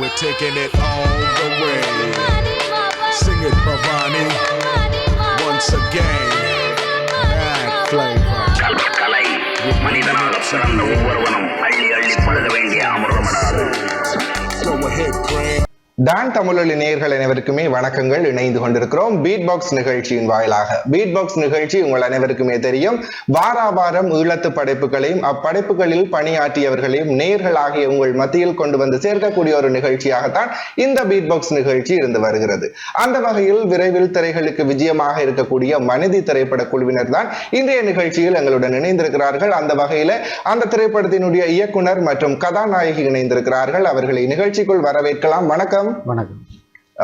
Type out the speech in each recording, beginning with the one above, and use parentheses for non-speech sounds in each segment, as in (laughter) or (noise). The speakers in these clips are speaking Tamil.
We're taking it all the way. Sing it, Bhavani. Once again, mad flavor. கலை மனிதனாக பிறந்த ஒவ்வொருவனும் அள்ளி அள்ளி பழுத வேண்டிய அமிர்தமடாது Go ahead, Craig. டான் தமிழொலி நேயர்கள் அனைவருக்குமே வணக்கங்கள். இணைந்து கொண்டிருக்கிறோம். பீட் பாக்ஸ் நிகழ்ச்சியின் வாயிலாக. பீட் பாக்ஸ் நிகழ்ச்சி உங்கள் அனைவருக்குமே தெரியும். வாரா வாரம் ஈழத்து படைப்புகளையும் அப்படைப்புகளில் பணியாற்றியவர்களையும் நேர்களாகிய உங்கள் மத்தியில் கொண்டு வந்து சேர்க்கக்கூடிய ஒரு நிகழ்ச்சியாகத்தான் இந்த பீட் பாக்ஸ் நிகழ்ச்சி இருந்து வருகிறது. அந்த வகையில் விரைவில் திரைகளுக்கு விஜயமாக இருக்கக்கூடிய மனிதி திரைப்பட குழுவினர் தான் இன்றைய நிகழ்ச்சியில் எங்களுடன் இணைந்திருக்கிறார்கள். அந்த வகையில அந்த திரைப்படத்தினுடைய இயக்குனர் மற்றும் கதாநாயகி இணைந்திருக்கிறார்கள். அவர்களை நிகழ்ச்சிக்குள் வரவேற்கலாம். வணக்கம். வணக்கம்.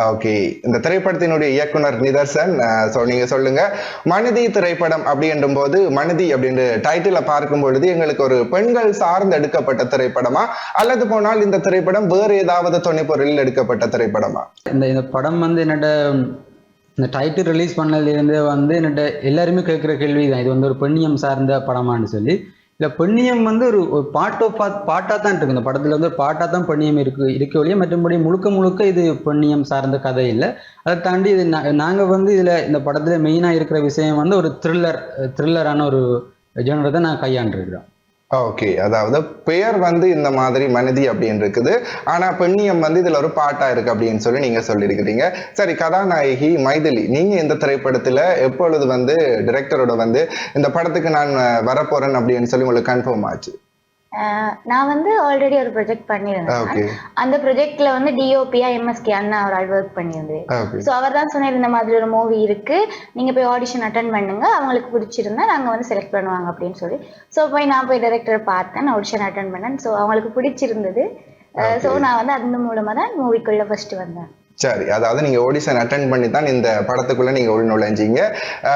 ஓகே இந்த திரைப்படத்தினுடைய இயக்குனர் நிதர்சன் அஹ், so நீங்க சொல்லுங்க. மனிதி திரைப்படம் அப்படின்றும் போது மனிதி அப்படின்ற டைட்டில பார்க்கும் பொழுது எங்களுக்கு ஒரு பெண்கள் சார்ந்து எடுக்கப்பட்ட திரைப்படமா? அல்லது போனால் இந்த திரைப்படம் வேறு ஏதாவது துணைப்பொருளில் எடுக்கப்பட்ட திரைப்படமா? இந்த இந்த படம் வந்து என்னோட இந்த டைட்டில் ரிலீஸ் பண்ணதுலேருந்து வந்து என்னோட எல்லாருமே கேட்குற கேள்வி தான் இது வந்து ஒரு பெண்ணியம் சார்ந்த படமான்னு சொல்லி. இல்லை பெண்ணியம் வந்து ஒரு பாட்டோ பார்ட் ஆஃப் பாட்டாக தான் இருக்கு. இந்த படத்தில் வந்து ஒரு பாட்டாக தான் பெண்ணியம் இருக்கு இருக்க வழியே மற்றபடி முழுக்க முழுக்க இது பெண்ணியம் சார்ந்த கதை இல்லை. அதை தாண்டி இது நாங்கள் வந்து இதில் இந்த படத்தில் மெயினாக இருக்கிற விஷயம் வந்து ஒரு த்ரில்லர் த்ரில்லரான ஒரு ஜெனரை தான் நான் கையாண்டுருக்கிறோம். ஓகே அதாவது பெயர் வந்து இந்த மாதிரி மனிதி அப்படின்னு இருக்குது. ஆனா பெண்ணியம் வந்து இதுல ஒரு பாட்டா இருக்கு அப்படின்னு சொல்லி நீங்க சொல்லியிருக்கிறீங்க. சரி கதாநாயகி மைதிலி நீங்க இந்த திரைப்படத்துல எப்பொழுது வந்து டிரெக்டரோட வந்து இந்த படத்துக்கு நான் வரப்போறேன் அப்படின்னு சொல்லி உங்களுக்கு கன்ஃபார்ம் ஆச்சு? நான் வந்து ஆல்ரெடி ஒரு ப்ரொஜெக்ட் பண்ணியிருந்தேன். அந்த ப்ரொஜெக்ட்ல வந்து டிஓபியா எம்எஸ்கே அண்ணா ஒரு ஆள் ஒர்க் பண்ணியிருந்தது. ஓகே ஸோ அவர் தான் சொன்னார் இந்த மாதிரி ஒரு மூவி இருக்கு. நீங்க போய் ஆடிஷன் அட்டன் பண்ணுங்க. அவங்களுக்கு பிடிச்சிருந்தா நாங்க வந்து செலக்ட் பண்ணுவாங்க அப்படின்னு சொல்லி. ஸோ போய் நான் போய் டைரக்டர் பார்த்தேன். ஆடிஷன் அட்டன் பண்ணேன். ஸோ அவங்களுக்கு பிடிச்சிருந்தது. ஸோ நான் வந்து அந்த மூலமா தான் மூவிக்குள்ள ஃபர்ஸ்ட் வந்தேன். சரி அதாவது நீங்க ஆடிஷன் அட்டன் பண்ணி தான் இந்த படத்துக்குள்ள நீங்க உள் நுழைஞ்சீங்க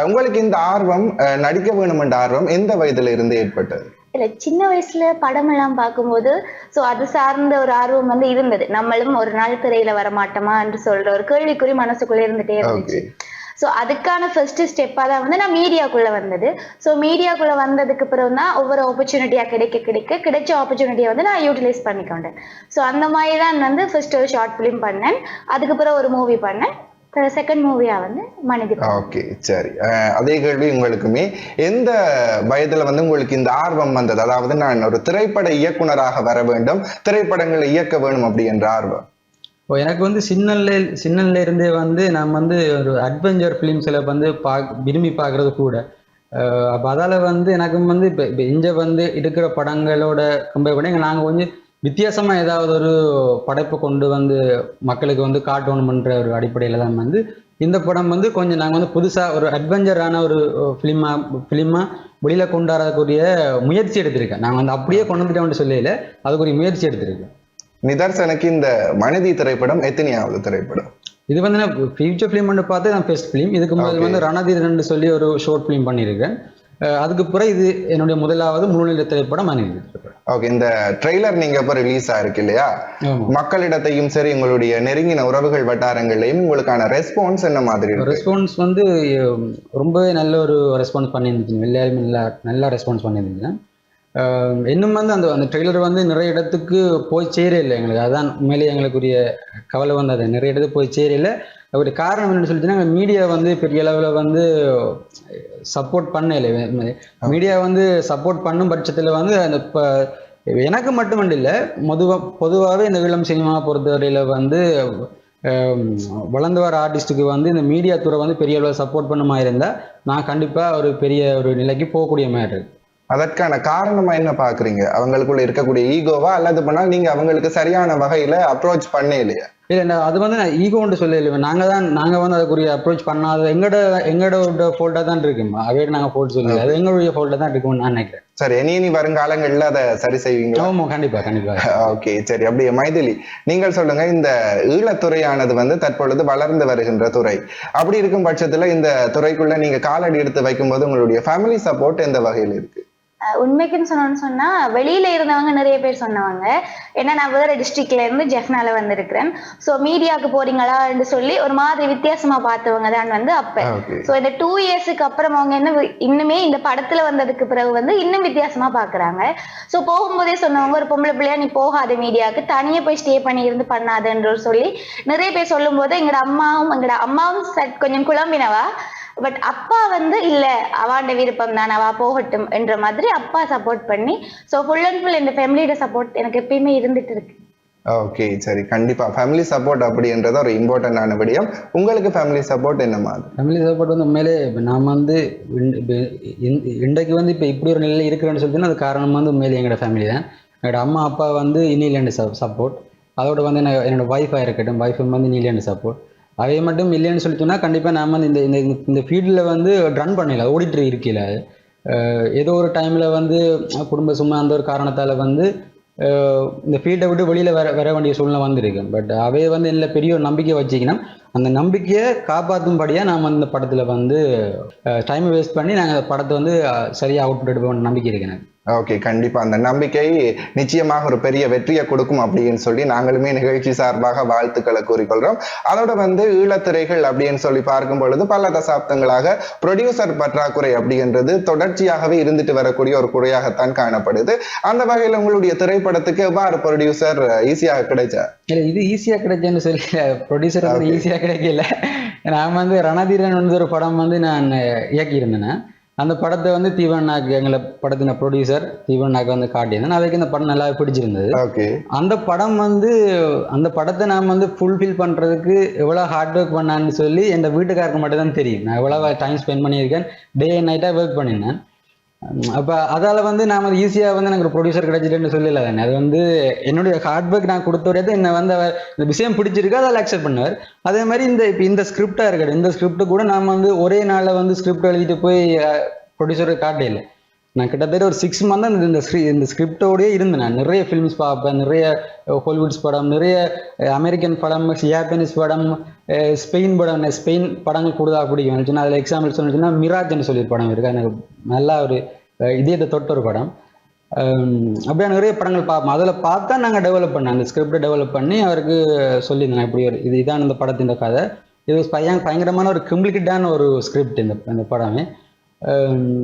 உங்களுக்கு இந்த ஆர்வம் நடிக்க வேணும் என்ற ஆர்வம் எந்த வயதுல இருந்து ஏற்பட்டது? இல்ல சின்ன வயசுல படம் எல்லாம் பார்க்கும்போது சோ அது சார்ந்த ஒரு ஆர்வம் வந்து இருந்தது. நம்மளும் ஒரு நாள் திரையில வர மாட்டோமா என்று சொல்ற ஒரு கேள்விக்குறி மனசுக்குள்ள இருந்துட்டே இருந்துச்சு. சோ அதுக்கான ஃபர்ஸ்ட் ஸ்டெப்பா தான் வந்து நான் மீடியாக்குள்ள வந்தது. சோ மீடியாக்குள்ள வந்ததுக்கு பிறகு தான் ஒவ்வொரு ஆப்பர்ச்சுனிட்டியா கிடைக்க கிடைக்க கிடைச்ச ஆப்பர்ச்சுனிட்டியை வந்து நான் யூட்டிலைஸ் பண்ணிக்கொண்டேன். சோ அந்த மாதிரி தான் வந்து ஃபர்ஸ்ட் ஒரு ஷார்ட் ஃபிலிம் பண்ணேன். அதுக்கு பிறகு ஒரு மூவி பண்ணேன். செகண்ட் மூவியா வந்து மனிதி. ஓகே சரி. அதே கேள்வி உங்களுக்குமே. எந்த வயதுல வந்து உங்களுக்கு இந்த ஆர்வம் வந்தது? அதாவது நான் ஒரு திரைப்பட இயக்குனராக வர வேண்டும் திரைப்படங்களை இயக்க வேணும் அப்படி என்ற ஆர்வம். இப்போ எனக்கு வந்து சின்னல்ல சின்னல்ல இருந்தே வந்து நான் வந்து ஒரு அட்வென்ச்சர் ஃபிலிம்ஸில் வந்து பா விரும்பி பார்க்கறது கூட. அப்ப அதால வந்து எனக்கு வந்து இப்போ இப்போ இங்கே வந்து இருக்கிற படங்களோட கம்பேர் பண்ணி நாங்கள் கொஞ்சம் வித்தியாசமா ஏதாவது ஒரு படைப்பை கொண்டு வந்து மக்களுக்கு வந்து காட்டணுமன்ற ஒரு அடிப்படையில் தான் வந்து இந்த படம் வந்து கொஞ்சம் நாங்கள் வந்து புதுசாக ஒரு அட்வென்ச்சரான ஒரு ஃபிலிமா ஃபிலிமா வெளியில கொண்டு வரக்கூடிய முயற்சி எடுத்திருக்கேன். நாங்கள் வந்து அப்படியே கொண்டு வந்துட்டோம்னு சொல்லல அதுக்குரிய முயற்சி எடுத்திருக்கேன். நிதர்சனுக்கு இந்த மனிதி திரைப்படம் எத்தனையாவது திரைப்படம்? இது வந்து நான் ஃபியூச்சர் ஃபிலிம் வந்து பார்த்து நான் ஃபர்ஸ்ட் ஃபிலிம் இதுக்கு முதல்ல Okay. வந்து ரணதீரன் சொல்லி ஒரு ஷார்ட் ஃபிலிம் பண்ணியிருக்கேன். அதுக்கு பிறகு இது என்னுடைய முதலாவது முழுநிலை திரைப்படம் திரைப்படம் ஓகே இந்த ட்ரெய்லர் நீங்க இப்ப ரிலீஸ் ஆயிருக்கு இல்லையா. மக்களிடத்தையும் சரி உங்களுடைய நெருங்கின உறவுகள் வட்டாரங்களையும் உங்களுக்கான ரெஸ்பான்ஸ் என்ன மாதிரி ரெஸ்பான்ஸ் வந்து ரொம்பவே நல்ல ஒரு ரெஸ்பான்ஸ் பண்ணியிருந்துச்சு எல்லாருமே நல்லா நல்லா ரெஸ்பான்ஸ் பண்ணியிருந்தீங்க. இன்னும் வந்து அந்த அந்த ட்ரெய்லர் வந்து நிறைய இடத்துக்கு போய் சேரல எங்களுக்கு. அதான் உண்மையிலேயே எங்களுக்குரிய கவலை வந்து அது. நிறைய இடத்துக்கு போய் சேரல ஒரு காரணம் என்னன்னு சொல்லிச்சுன்னா மீடியா வந்து பெரிய அளவில் வந்து சப்போர்ட் பண்ணல. மீடியா வந்து சப்போர்ட் பண்ணும் பட்சத்தில் வந்து அந்த இப்போ எனக்கு மட்டுமல்ல இல்லை பொதுவாக பொதுவாகவே இந்த விளம் சினிமா பொறுத்தவரையில் வந்து வளர்ந்து வர ஆர்டிஸ்ட்டுக்கு வந்து இந்த மீடியா துறை வந்து பெரிய அளவில் சப்போர்ட் பண்ண மாதிரி இருந்தால் நான் கண்டிப்பாக ஒரு பெரிய ஒரு நிலைக்கு போகக்கூடிய மாதிரி இருக்கு. அதற்கான காரணமா என்ன பாக்குறீங்க? அவங்களுக்குள்ள இருக்கக்கூடிய ஈகோவா அல்லது பண்ணால் நீங்க அவங்களுக்கு சரியான வகையில அப்ரோச் பண்ணே இல்லையா? இல்லை அது வந்து நான் ஈகோன்ட்டு சொல்லல நாங்கள் தான் நாங்கள் வந்து அதுக்குரிய அப்ரோச் பண்ணாத எங்களோட எங்களோட ஃபோல்ட்டாக தான் இருக்குமா அவையோட நாங்கள் ஃபோல்ட் சொல்லல. அது எங்களுடைய ஃபோல்ட்டாக தான் இருக்கும்னு நான் நினைக்கிறேன். சரி இனி இனி வருங்காலங்கள்ல அதை சரி செய்வீங்களா? ஆமாம் கண்டிப்பாக கண்டிப்பாக ஓகே சரி அப்படியே மைதிலி நீங்கள் சொல்லுங்க இந்த ஈழத்துறையானது வந்து தற்பொழுது வளர்ந்து வருகின்ற துறை. அப்படி இருக்கும் பட்சத்துல இந்த துறைக்குள்ள நீங்க காலடி எடுத்து வைக்கும்போது உங்களுடைய ஃபேமிலி சப்போர்ட் எந்த வகையில் இருக்கு? அஹ் உண்மைக்குன்னு சொன்னோம்னு சொன்னா வெளியில இருந்தவங்க நிறைய பேர் சொன்னவங்க. ஏன்னா நான் வேற டிஸ்ட்ரிக்ட்ல இருந்து ஜெஃப்னால வந்திருக்கிறேன். சோ மீடியாவுக்கு போறீங்களான்னு சொல்லி ஒரு மாதிரி வித்தியாசமா பார்த்தவங்க தான் வந்து அப்ப. சோ இந்த டூ இயர்ஸுக்கு அப்புறம் அவங்க என்ன இன்னுமே இந்த படத்துல வந்ததுக்கு பிறகு வந்து இன்னும் வித்தியாசமா பாக்குறாங்க சோ போகும்போதே சொன்னவங்க ஒரு பொம்பளை பிள்ளையா நீ போகாத மீடியாவுக்கு தனியா போய் ஸ்டே பண்ணி இருந்து பண்ணாதன்ற சொல்லி நிறைய பேர் சொல்லும்போது எங்கட அம்மாவும் எங்கட அம்மாவும் கொஞ்சம் குழம்பினவா? பட் அப்பா வந்து இல்ல அவாண்ட விருப்பம் தான் அவா போகட்டும் என்ற மாதிரி அப்பா சப்போர்ட் பண்ணி சோ ஃபுல் அண்ட் ஃபுல் இந்த ஃபேமிலியோட சப்போர்ட் எனக்கு எப்பயுமே இருந்துட்டு இருக்கு. ஓகே சரி கண்டிப்பா. ஃபேமிலி சப்போர்ட் அப்படின்றது ஒரு இம்பார்ட்டன்டான விடயம். உங்களுக்கு ஃபேமிலி சப்போர்ட் என்ன மாதிரி? ஃபேமிலி சப்போர்ட் வந்து உண்மையிலே நாம் வந்து இன்றைக்கு வந்து இப்போ இப்படி ஒரு நிலையில் இருக்கிறேன்னு சொல்லிட்டு அது காரணம் வந்து உண்மையிலே எங்களோட ஃபேமிலி தான். என்னோட அம்மா அப்பா வந்து இன்னிலேண்டு சப்போர்ட் அதோட வந்து என்ன என்னோட ஒய்ஃபாக இருக்கட்டும் ஒய்ஃபும் வந்து இன்னிலேண்டு சப்போர்ட் அதே மட்டும் இல்லைன்னு சொல்லிட்டோம்னா கண்டிப்பாக நாம் வந்து இந்த இந்த இந்த ஃபீல்டில் வந்து ரன் பண்ணல ஓடிட்டு இருக்கல ஏதோ ஒரு டைமில் வந்து குடும்ப சும்மா அந்த ஒரு காரணத்தால் வந்து இந்த ஃபீல்டை விட்டு வெளியில் வர வர வேண்டிய சூழ்நிலை வந்திருக்கு. பட் அவைய வந்து இல்லை பெரிய ஒரு நம்பிக்கை வச்சுக்கணும். அந்த நம்பிக்கையை காப்பாற்றும்படியாக நாம் அந்த படத்தில் வந்து டைமை வேஸ்ட் பண்ணி நாங்கள் படத்தை வந்து சரியாக சரியா அவுட் எடுப்போம் நம்பிக்கை இருக்கு எனக்கு. ஓகே கண்டிப்பா. அந்த நம்பிக்கை நிச்சயமாக ஒரு பெரிய வெற்றியை கொடுக்கும் அப்படின்னு சொல்லி நாங்களுமே நிகழ்ச்சி சார்பாக வாழ்த்துக்களை கூறிக்கொள்கிறோம் அதோட வந்து ஈழத்திரைகள் அப்படின்னு சொல்லி பார்க்கும் பொழுது பல தசாப்தங்களாக ப்ரொடியூசர் பற்றாக்குறை அப்படின்றது தொடர்ச்சியாகவே இருந்துட்டு வரக்கூடிய ஒரு குறையாகத்தான் காணப்படுது. அந்த வகையில் உங்களுடைய திரைப்படத்துக்கு எவ்வாறு ப்ரொடியூசர் ஈஸியாக கிடைச்சா? இல்லை இது ஈஸியாக கிடைச்சேன்னு சொல்லி ப்ரொடியூசர் வந்து ஈஸியாக கிடைக்கல. நான் வந்து ரணதீரன் வந்து ஒரு படம் வந்து நான் இயக்கியிருந்தேன். அந்த படத்தை வந்து தீவண்ணாக்கு எங்களை படத்தின ப்ரொடியூசர் தீவண்ணாக்கு வந்து காட்டியிருந்தேன். அதுக்கு இந்த படம் நல்லா பிடிச்சிருந்தது. அந்த படம் வந்து அந்த படத்தை நான் வந்து ஃபுல்ஃபில் பண்ணுறதுக்கு எவ்வளோ ஹார்ட் ஒர்க் பண்ணான்னு சொல்லி என் வீட்டுக்காருக்கு மட்டும் தான் தெரியும். நான் எவ்வளோ டைம் ஸ்பெண்ட் பண்ணியிருக்கேன். டே அண்ட் நைட்டாக ஒர்க் பண்ணியிருந்தேன். அப்போ அதால் வந்து நான் வந்து ஈஸியாக வந்து எனக்கு ஒரு ப்ரொடியூசர் கிடைச்சிட்டேன்னு சொல்லல தானே. அது வந்து என்னுடைய ஹார்ட் ஒர்க் நான் கொடுத்த வரையும் என்னை வந்து அவர் இந்த விஷயம் பிடிச்சிருக்கு அதில் அக்செப்ட் பண்ணுவார். அதே மாதிரி இந்த இப்போ இந்த ஸ்கிரிப்டாக இருக்கட்டும் இந்த ஸ்கிரிப்ட் கூட நான் வந்து ஒரே நாளில் வந்து ஸ்கிரிப்ட் எழுதிட்டு போய் ப்ரொடியூசருக்கு காட்டையில நான் கிட்டத்தட்ட ஒரு சிக்ஸ் மந்த் இந்த ஸ்க்ரி இந்த ஸ்கிரிப்டோடயே இருந்தேன் நான். நிறைய ஃபிலிம்ஸ் பார்ப்பேன் நிறைய ஹாலிவுட்ஸ் படம் நிறைய அமெரிக்கன் படம் ஜாப்பனீஸ் படம் ஸ்பெயின் படம் ஸ்பெயின் படங்கள் கூடுதலாக பிடிக்கும். இருந்துச்சுன்னா அதில் எக்ஸாம்பிள் சொன்னால் மிராஜ்னு சொல்லி ஒரு படம் இருக்குது எனக்கு நல்லா ஒரு இதயத்தை தொட்ட ஒரு படம். அப்படியே நிறைய படங்கள் பார்ப்போம் அதில் பார்த்தா நாங்கள் டெவலப் பண்ணோம் அந்த ஸ்கிரிப்டை டெவலப் பண்ணி அவருக்கு சொல்லியிருந்தேன். இப்படி ஒரு இது இதான் இந்த படத்தின் கதை. இது பையன் பயங்கரமான ஒரு கம்ப்ளிகேட்டான ஒரு ஸ்கிரிப்ட் இந்த இந்த படமே.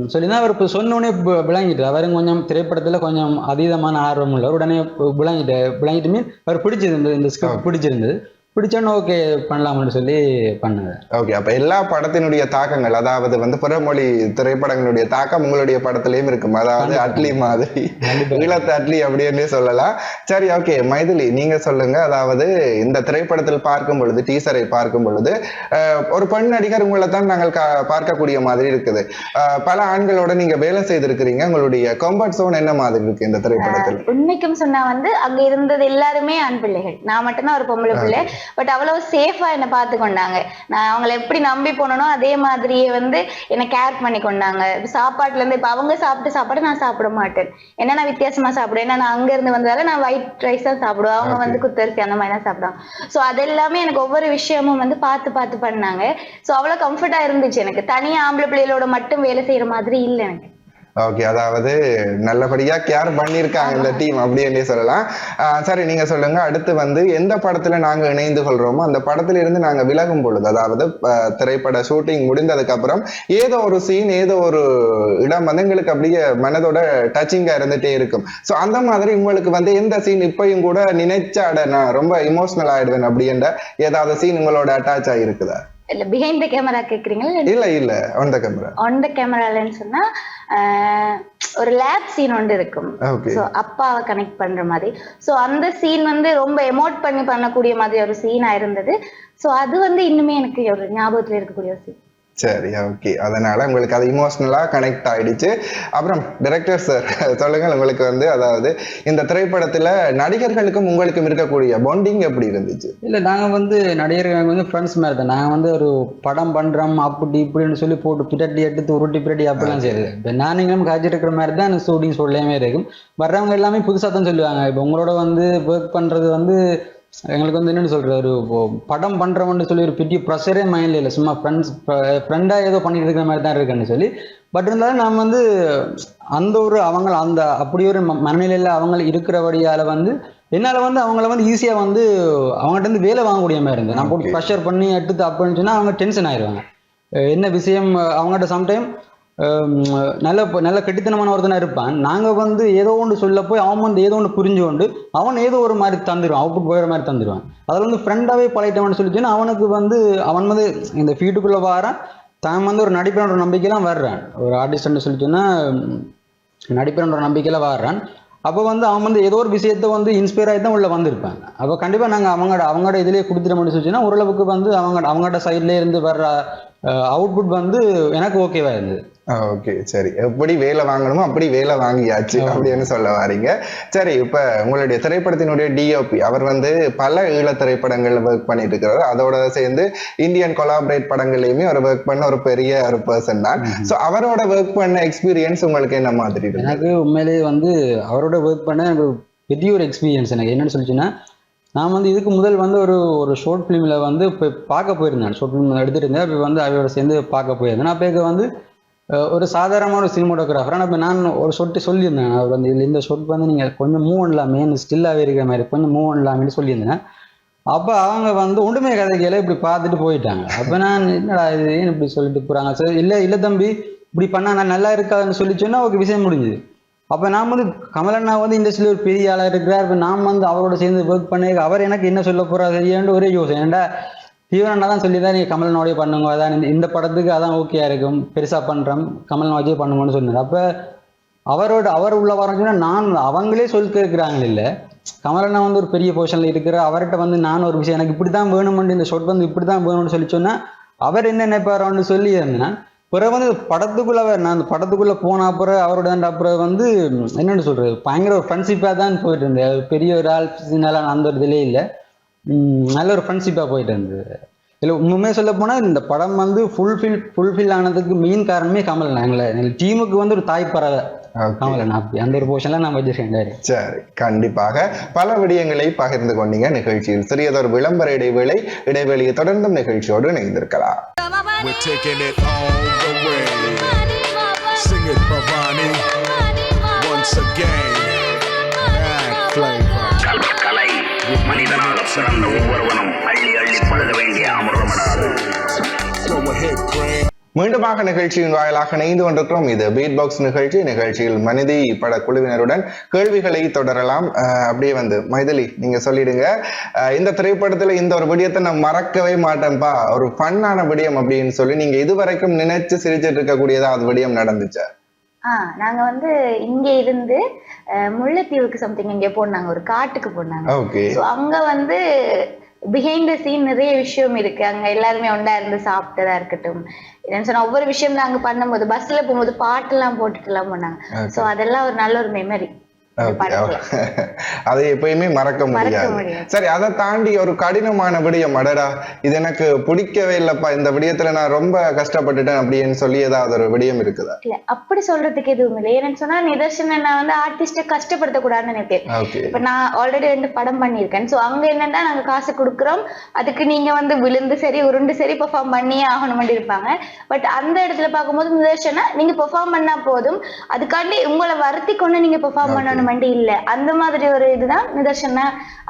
சொல்லிதான் அவர் இப்போ சொன்னோடனே விளங்கிட்டு அவரும் கொஞ்சம் திரைப்படத்தில் கொஞ்சம் அதீதமான ஆர்வம் உள்ளவர் உடனே விளங்கிட்டு விளங்கிட்டு மீன் அவர் பிடிச்சிருந்தது இந்த ஸ்கிரிப்ட் பிடிச்சிருந்தது. பிடிச்சோன்னு ஓகே பண்ணலாம்னு சொல்லி பண்ணது ஓகே அப்ப எல்லா படத்தினுடைய தாக்கங்கள் அதாவது வந்து பிறமொழி திரைப்படங்களுடைய தாக்கம் உங்களுடைய படத்திலயும் இருக்கும். அதாவது அட்லி மாதிரி ஈழத்து அட்லி அப்படின்னு சொல்லலாம். சரி ஓகே மைதிலி நீங்க சொல்லுங்க. அதாவது இந்த திரைப்படத்தில் பார்க்கும் பொழுது டீசரை பார்க்கும் பொழுது அஹ், ஒரு பெண் நடிகர் உங்களை தான் நாங்கள் கா- பார்க்கக்கூடிய மாதிரி இருக்குது. அஹ், பல ஆண்களோட நீங்க வேலை செய்திருக்கிறீங்க. உங்களுடைய கம்ஃபர்ட் zone என்ன மாதிரி இருக்கு இந்த திரைப்படத்தில்? உண்மைக்கும் சொன்னா வந்து அங்க இருந்தது எல்லாருமே ஆண் பிள்ளைகள். நான் மட்டும்தான் ஒரு பொம்பளை பிள்ளை. பட் அவ்வளவு சேஃபா என்னை பார்த்து கொண்டாங்க. நான் அவங்கள எப்படி நம்பி போனனோ அதே மாதிரியே வந்து என்னை கேர் பண்ணி கொண்டாங்க. சாப்பாட்டுல இருந்து இப்ப அவங்க சாப்பிட்டு சாப்பாடு நான் சாப்பிட மாட்டேன். ஏன்னா நான் வித்தியாசமா சாப்பிடுவேன்? ஏன்னா நான் அங்க இருந்து வந்ததால நான் ஒயிட் ரைஸ் தான் சாப்பிடுவேன். அவங்க வந்து குத்தரிசி அந்த மாதிரி தான் சாப்பிடுவாங்க. சோ அது எல்லாமே எனக்கு ஒவ்வொரு விஷயமும் வந்து பார்த்து பார்த்து பண்ணாங்க. சோ அவ்வளவு கம்ஃபர்ட்டா இருந்துச்சு எனக்கு. தனியா ஆம்பளை பிள்ளைகளோட மட்டும் வேலை செய்யற மாதிரி இல்ல எனக்கு. ஓகே அதாவது நல்லபடியா கேர் பண்ணியிருக்காங்க இந்த டீம் அப்படின்னே சொல்லலாம். ஆஹ் சரி நீங்க சொல்லுங்க. அடுத்து வந்து எந்த படத்துல நாங்க இணைந்து கொள்றோமோ அந்த படத்துல இருந்து நாங்க விலகும் பொழுது அதாவது திரைப்பட ஷூட்டிங் முடிந்ததுக்கு அப்புறம் ஏதோ ஒரு சீன் ஏதோ ஒரு இடம் வந்து எங்களுக்கு அப்படியே மனதோட டச்சிங்கா இருந்துட்டே இருக்கும். சோ அந்த மாதிரி உங்களுக்கு வந்து எந்த சீன் இப்பயும் கூட நினைச்சாட நான் ரொம்ப இமோஷனல் ஆயிடுவேன் அப்படின்ற ஏதாவது சீன் உங்களோட அட்டாச் ஆகிருக்குதா இல்ல பிஹைண்ட் த கேமரா கேக்குறீங்களா? இல்ல இல்ல on the camera on the கேமராலன்னு சொன்னா ஒரு லேப் சீன் ஒன்று இருக்கும். ஸோ அப்பாவை கனெக்ட் பண்ற மாதிரி. ஸோ அந்த சீன் வந்து ரொம்ப எமோட் பண்ணி பண்ணக்கூடிய மாதிரி ஒரு சீனா இருந்தது. ஸோ அது வந்து இன்னுமே எனக்கு ஒரு ஞாபகத்துல இருக்கக்கூடிய ஒரு சீன் சரி ஓகே அதனால உங்களுக்கு அது இமோஷனலா கனெக்ட் ஆயிடுச்சு. அப்புறம் டைரக்டர் சார் (laughs) சொல்லுங்கள் உங்களுக்கு வந்து அதாவது இந்த திரைப்படத்துல நடிகர்களுக்கும் உங்களுக்கும் இருக்கக்கூடிய பாண்டிங் எப்படி இருந்துச்சு? இல்லை நாங்கள் வந்து நடிகர்கள் வந்து ஃப்ரெண்ட்ஸ் மாதிரி தான் நாங்கள் வந்து ஒரு படம் பண்ணுறோம் அப்படி இப்படின்னு சொல்லி போட்டு பிரட்டி எடுத்து உருட்டி பிரட்டி அப்படிலாம் செய்யுது இப்போ நானுங்களும் காய்ச்சிட்டு இருக்கிற மாதிரி தான் ஷூட்டிங் சொல்லவே இருக்கும். வர்றவங்க எல்லாமே புதுசாக தான் சொல்லுவாங்க. இப்போ உங்களோட வந்து ஒர்க் பண்ணுறது வந்து எங்களுக்கு வந்து என்னன்னு சொல்கிறது ஒரு இப்போ படம் பண்ணுறோம்னு சொல்லி ஒரு பெரிய ப்ரெஷரே மைண்டில் இல்லை. சும்மா ஃப்ரெண்ட்ஸ் ஃப்ரெண்டாக ஏதோ பண்ணிட்டு இருக்கிற மாதிரி தான் இருக்குன்னு சொல்லி. பட் இருந்தாலும் நான் வந்து அந்த ஒரு அவங்க அந்த அப்படி ஒரு மனநிலையில அவங்க இருக்கிறபடியால வந்து என்னால வந்து அவங்கள வந்து ஈஸியா வந்து அவங்ககிட்ட இருந்து வேலை வாங்கக்கூடிய மாதிரி இருந்தது நான் போட்டு. ப்ரெஷர் பண்ணி எடுத்து அப்படின்னு சொன்னா அவங்க டென்ஷன் ஆயிடுவாங்க என்ன விஷயம் அவங்ககிட்ட சம்டைம் நல்ல நல்ல கெட்டித்தனமான ஒருத்தனா இருப்பான். நாங்கள் வந்து ஏதோ ஒன்று சொல்ல போய் அவன் வந்து ஏதோ ஒன்று புரிஞ்சு கொண்டு அவன் ஏதோ ஒரு மாதிரி தந்துடுவான் அவுட்புட் போகிற மாதிரி தந்துடுவான் அதில் வந்து ஃப்ரெண்டாகவே பழகிட்டவன் சொல்லிச்சுன்னா அவனுக்கு வந்து அவன் வந்து இந்த ஃபீட்டுக்குள்ளே வாரான். தான் வந்து ஒரு நடிப்பினோட நம்பிக்கைலாம் வர்றான். ஒரு ஆர்டிஸ்ட்னு சொல்லிச்சுன்னா நடிப்பினோட நம்பிக்கையில் வர்றான் அப்போ வந்து அவன் வந்து ஏதோ ஒரு விஷயத்தை வந்து இன்ஸ்பயர் ஆகி தான் உள்ளே வந்திருப்பாங்க அப்போ கண்டிப்பாக நாங்கள் அவங்களோட அவங்களோட இதுலேயே கொடுத்துட்டோம்னு சொல்லிச்சுன்னா ஓரளவுக்கு வந்து அவங்க அவங்களோட சைட்லேயே இருந்து வர்ற அவுட்புட் வந்து எனக்கு ஓகேவாக இருந்தது. ஓகே சரி. எப்படி வேலை வாங்கணுமோ அப்படி வேலை வாங்கியாச்சு அப்படின்னு சொல்ல வாரீங்க. சரி இப்ப உங்களுடைய திரைப்படத்தினுடைய டிஓபி அவர் வந்து பல ஈழ திரைப்படங்கள்ல ஒர்க் பண்ணிட்டு இருக்கிறாரு அதோட சேர்ந்து இந்தியன் கொலாபரேட் படங்கள்லயுமே அவர் ஒர்க் பண்ண ஒரு பெரிய ஒரு பர்சன் தான். சோ அவரோட ஒர்க் பண்ண எக்ஸ்பீரியன்ஸ் உங்களுக்கு என்ன மாதிரி எனக்கு உண்மையிலேயே வந்து அவரோட ஒர்க் பண்ண எனக்கு பெரிய ஒரு எக்ஸ்பீரியன்ஸ் எனக்கு. என்னன்னு சொல்லிச்சுன்னா நான் வந்து இதுக்கு முதல் வந்து ஒரு ஒரு ஷார்ட் ஃபிலிமில் வந்து இப்போ பார்க்க போயிருந்தேன். ஷார்ட் ஃபிலிம் எடுத்துட்டு இருந்தேன். இப்போ வந்து அவையோட சேர்ந்து பார்க்க போயிருந்தேன். நான் இப்போ வந்து ஒரு சாதாரணமான ஒரு சினிமோட்டோகிராஃபர் ஆனால் இப்போ நான் ஒரு சொட்டு சொல்லியிருந்தேன். அவர் வந்து இதில் இந்த ஷொட் வந்து நீங்கள் கொஞ்சம் மூவ் பண்ணலாமே ஸ்டில்லாகவே இருக்கிற மாதிரி கொஞ்சம் மூவ் பண்ணலாமேன்னு சொல்லியிருந்தேன். அப்போ அவங்க வந்து ஒன்றுமே கதைக்கையில இப்படி பார்த்துட்டு போயிட்டாங்க. அப்போ நான் என்னடா இது? ஏன் இப்படி சொல்லிட்டு போகிறாங்க சரி இல்லை இல்லை தம்பி இப்படி பண்ணால் நான் நல்லா இருக்காதுன்னு சொல்லி சொன்னால் ஒரு விஷயம் முடிஞ்சுது. அப்போ நான் வந்து கமலண்ணா வந்து இண்டஸ்ட்ரியில் ஒரு பெரிய ஆளாக இருக்கிறார். இப்போ நான் வந்து அவரோட சேர்ந்து ஒர்க் பண்ணி அவர் எனக்கு என்ன சொல்ல போகிறார் சரியாண்டு ஒரே யோசனை. ஏன்டா தீவிரண்ணா தான் சொல்லி தான் நீங்கள் கமலனோடய பண்ணுங்க. அதான் இந்த- படத்துக்கு அதான் ஓகேயா இருக்கும். பெருசாக பண்ணுறோம் கமலன் வச்சே பண்ணுங்கன்னு சொன்னார். அப்போ அவரோட அவர் உள்ள வரச்சுன்னா நான் அவங்களே சொல்லி கேட்குறாங்க இல்லை. கமலண்ணா வந்து ஒரு பெரிய பொசிஷனில் இருக்கிற அவர்கிட்ட வந்து நான் ஒரு விஷயம் எனக்கு இப்படி தான் வேணுமெண்டு இந்த ஷோட் வந்து இப்படி தான் வேணும்னு சொல்லி சொன்னால் அவர் என்ன நினைப்பாரோன்னு சொல்லி இருந்தேன் பிறகு வந்து படத்துக்குள்ளே அவர் நான் அந்த படத்துக்குள்ளே போன அப்புறம் அவரோட அந்த அப்புறம் வந்து என்னென்னு சொல்கிறது பயங்கர ஒரு ஃப்ரெண்ட்ஷிப்பாக தான் போயிட்டு இருந்தேன் பெரிய ஒரு ஆள் சின்னால அந்த ஒரு இதுலேயே இல்லை. நல்ல ஒரு ஃப்ரெண்ட்ஷிப்பாக போயிட்டு இருந்தது. இல்லை உண்மையே சொல்ல போனால் இந்த படம் வந்து ஃபுல்ஃபில் ஃபுல்ஃபில் ஆனதுக்கு மெயின் காரணமே கமல் எங்களை டீமுக்கு வந்து ஒரு தாய் பறவை அந்த ஒரு போர்ஷன்லாம் நான் வச்சிருக்கேன் சரி கண்டிப்பாக. பல விடயங்களை பகிர்ந்து கொண்டீங்க நிகழ்ச்சியில். சிறியதொரு விளம்பர இடைவேளை இடைவெளியை தொடர்ந்தும் நிகழ்ச்சியோடு இணைந்திருக்கலாம். Sing it, Bhavani. Once again, bad flavor. கல- ஒவ்வொருவனும் அள்ளி அள்ளி வேண்டிய மீண்டுமாக நிகழ்ச்சியின் வாயிலாக இணைந்து கொண்டிருக்கிறோம். இது பீட் பாக்ஸ் நிகழ்ச்சி. நிகழ்ச்சியில் மனிதி பட குழுவினருடன் கேள்விகளை தொடரலாம். அஹ் அப்படியே வந்து மைதிலி நீங்க சொல்லிடுங்க. இந்த திரைப்படத்துல இந்த ஒரு விடயத்தை நான் மறக்கவே மாட்டேன்ப்பா ஒரு ஃபன்னான விடயம் அப்படின்னு சொல்லி நீங்க இதுவரைக்கும் நினைச்சு சிரிச்சிட்டு இருக்கக்கூடியதா அது விடயம் நடந்துச்சா? ஆ நாங்க வந்து இங்க இருந்து முல்லைத்தீவுக்கு சம்திங் இங்க போனாங்க. ஒரு காட்டுக்கு போனாங்க. ஓகே ஸோ அங்க வந்து பிஹைண்ட் த சீன் நிறைய விஷயம் இருக்கு. அங்க எல்லாருமே ஒண்டா இருந்து சாப்பிட்டதா இருக்கட்டும். என்னன்னு சொன்னா ஒவ்வொரு விஷயம் அங்க பண்ணும்போது பஸ்ல போகும்போது பாட்டு எல்லாம் போட்டுட்டு எல்லாம் போனாங்க சோ அதெல்லாம் ஒரு நல்ல ஒரு மெமரி (laughs) அதை எப்பயுமே மறக்க முடியாது. சரி அதை தாண்டி ஒரு கடினமான விடயம் அடடா இது எனக்கு பிடிக்கவே இல்லப்பா இந்த விடயத்துல நான் ரொம்ப கஷ்டப்பட்டுட்டேன் அப்படின்னு சொல்லி ஏதாவது ஒரு விடயம் இருக்குதா? இல்ல அப்படி சொல்றதுக்கு எதுவும் இல்லை. ஏன்னு சொன்னா நிதர்சன நான் வந்து ஆர்டிஸ்ட கஷ்டப்படுத்தக்கூடாதுன்னு நினைப்பேன். ஓகே இப்ப நான் ஆல்ரெடி ரெண்டு படம் பண்ணியிருக்கேன். சோ அங்க என்னன்னா நாங்க காசு கொடுக்குறோம். அதுக்கு நீங்க வந்து விழுந்து சரி உருண்டு சரி பெர்ஃபார்ம் பண்ணியே ஆகணும் இருப்பாங்க. பட் அந்த இடத்துல பார்க்கும்போது நிதர்சனா நீங்க பெர்ஃபார்ம் பண்ணா போதும். அதுக்காண்டி உங்களை வருத்தி கொண்டு நீங்க பெர்ஃபார்ம் பண்ணணும். இல்ல. அந்த மாதிரி ஒரு இதுதான் நிதர்சனா